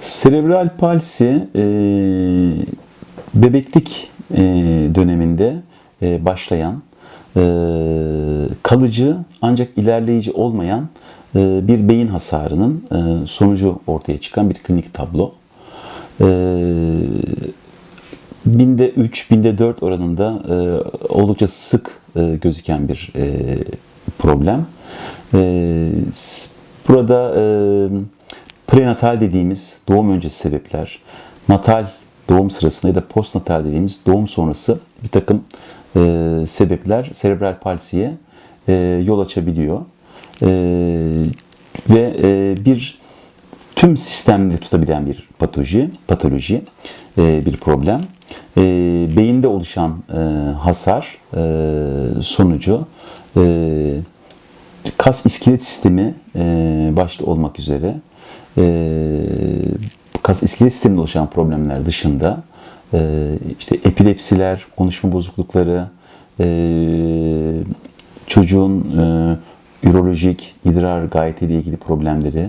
Serebral palsi e, bebeklik e, döneminde e, başlayan e, kalıcı ancak ilerleyici olmayan e, bir beyin hasarının e, sonucu ortaya çıkan bir klinik tablo. E, binde 3, binde 4 oranında e, oldukça sık e, gözüken bir e, problem. E, burada e, prenatal dediğimiz doğum öncesi sebepler, natal doğum sırasında ya da postnatal dediğimiz doğum sonrası bir takım e, sebepler serebral palsiye e, yol açabiliyor. E, ve e, bir tüm sistemleri tutabilen bir patoloji, patoloji e, bir problem. E, beyinde oluşan e, hasar e, sonucu e, kas iskelet sistemi e, başta olmak üzere e, kas iskelet sisteminde oluşan problemler dışında e, işte epilepsiler, konuşma bozuklukları, e, çocuğun e, ürolojik, idrar gayetiyle ilgili problemleri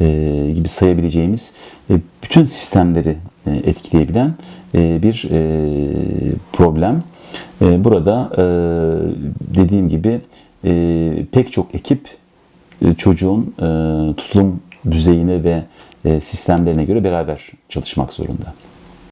e, gibi sayabileceğimiz e, bütün sistemleri e, etkileyebilen e, bir e, problem. E, burada e, dediğim gibi e, pek çok ekip e, çocuğun e, tutulum düzeyine ve e, sistemlerine göre beraber çalışmak zorunda.